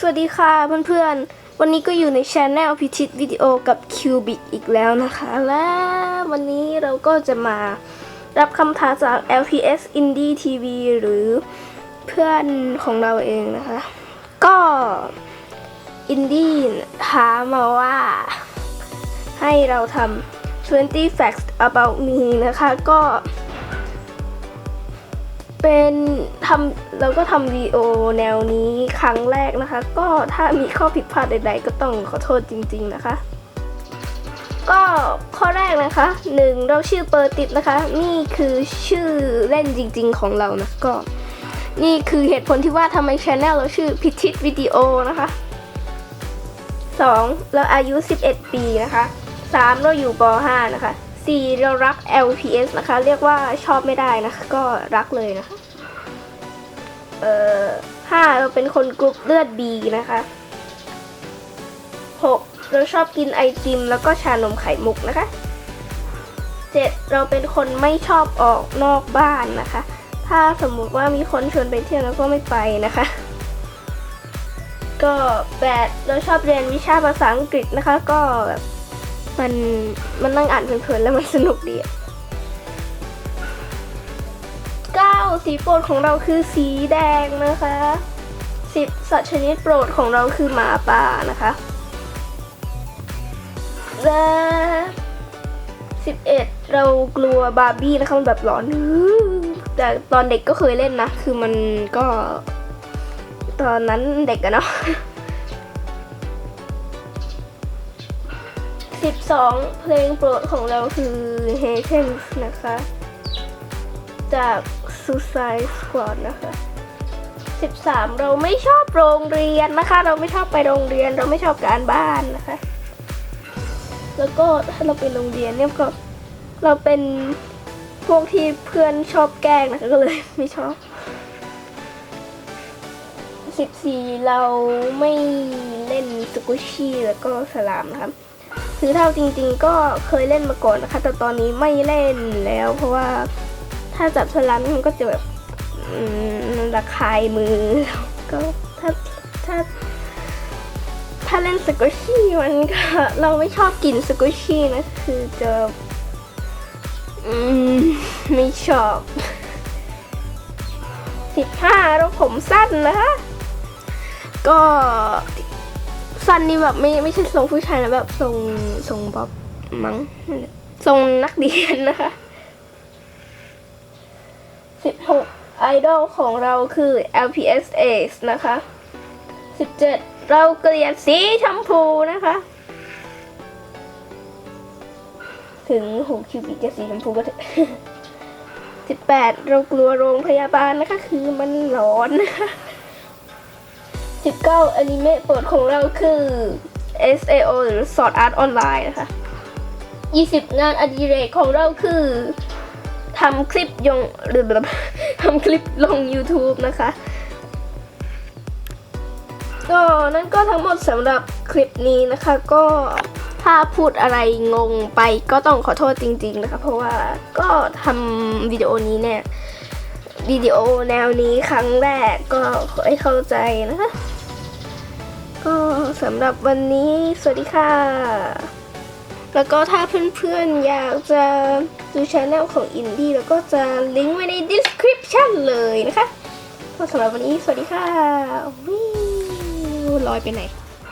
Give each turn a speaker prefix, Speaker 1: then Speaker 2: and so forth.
Speaker 1: สวัสดีค่ะเพื่อนๆ วันนี้ก็อยู่ในช anel พิชิตวิดีโอกับ Cubic อีกแล้วนะคะ และวันนี้เราก็จะมารับคำท้าจาก LPS Indie TV หรือเพื่อนของเราเองนะคะ ก็อินดี้ท้ามาว่า ให้เราทำ20 facts about me นะคะ ก็ เป็นทำเราก็ทำวีดีโอแนวนี้ครั้งแรกนะคะ ก็ถ้ามีข้อผิดพลาดใด ๆ ก็ต้องขอโทษจริง ๆ นะคะ ก็ข้อแรกนะคะหนึ่งเราชื่อเปอร์ติดนะคะ นี่คือชื่อเล่นจริง ๆ ของเรานะก็ นี่คือเหตุผลที่ว่าทำไมช anel เราชื่อพิชิตวิดีโอนะคะสองเราอายุ 11 ปีนะคะสามเราอยู่ป .5 นะคะ สี่เรารัก LPS นะคะ เรียกว่าชอบไม่ได้นะคะก็รักเลยนะคะ เอ่อห้าเราเป็นคนกรุ๊ปเลือด B นะคะหกเราชอบกินไอติมแล้วก็ชานมไข่มุกนะคะเจ็ดเราเป็นคนไม่ชอบออกนอกบ้านนะคะ ถ้าสมมุติว่ามีคนชวนไปเที่ยวแล้วก็ไม่ไปนะคะ ก็แปดเราชอบเรียนวิชาภาษาอังกฤษนะคะ ก็แบบ มันมันนั่งอ่านเพลินๆแล้วมันสนุกดีอะเก้าสีโปรดของเราคือสีแดงนะคะสิบสัตว์ชนิดโปรดของเราคือหมาป่านะคะและสิบเอ็ดเรากลัวบาร์บี้นะคะมันแบบหลอนแต่ตอนเด็กก็เคยเล่นนะ คือมันก็ ตอนนั้นเด็กอะเนาะ สิบสองเพลงโปรดของเราคือ h a t e n s นะคะ จาก Suicide Squad นะคะสิบสามเราไม่ชอบโรงเรียนนะคะ เราไม่ชอบไปโรงเรียน เราไม่ชอบการบ้านนะคะ แล้วก็ถ้าเราไปโรงเรียนเนี่ยก็เราเป็นพวกที่เพื่อนชอบแกล้งนะคะก็เลยไม่ชอบสิบสี่เราไม่เล่นสกุชชี่แล้วก็สลามนะครับ คือเท่าจริง ๆ ก็เคยเล่นมาก่อนนะคะ แต่ตอนนี้ไม่เล่นแล้ว เพราะว่าถ้าจับสลามมันก็จะแบบระคายมือก็ถ้าถ้าถ้าเล่นสกุชี่มันก็เราไม่ชอบกินสกุชี่นะคือจะอมไม่ชอบสิบห้าเราผมสั้นนะคะก็ สั้นนี่แบบไม่ไม่ใช่ทรงผู้ชายนะแบบทรงทรงบ๊อบมั้งทรงนักเรียนนะคะสิบหกไอดอลของเราคือ LPS Ace นะคะสิบเจ็ดเราเกลียดสีชมพูนะคะ ถึงหูคิวบิจะสีชมพูก็เถอะสิบแปดเรากลัวโรงพยาบาลนะคะ คือมันร้อนนะคะ 19อนิเมะโปรดของเราคือ SAO หรือ Sword Art Online นะคะ 20 งานอดิเรกของเราคือทำคลิปยงหรือทำคลิปลง YouTube นะคะ ก็นั่นก็ทั้งหมดสำหรับคลิปนี้นะคะ ก็ถ้าพูดอะไรงงไปก็ต้องขอโทษจริง ๆ นะคะ เพราะว่าก็ทำวิดีโอนี้เนี่ยวิดีโอแนวนี้ครั้งแรกก็ขอให้เข้าใจนะคะ ก็สำหรับวันนี้สวัสดีค่ะ แล้วก็ถ้าเพื่อนๆอยากจะดูช anel ของอินดี้แล้วก็จะลิงก์ไว้ใน description เลยนะคะก็สำหรับวันนี้สวัสดีค่ะวิวลอยไปไหน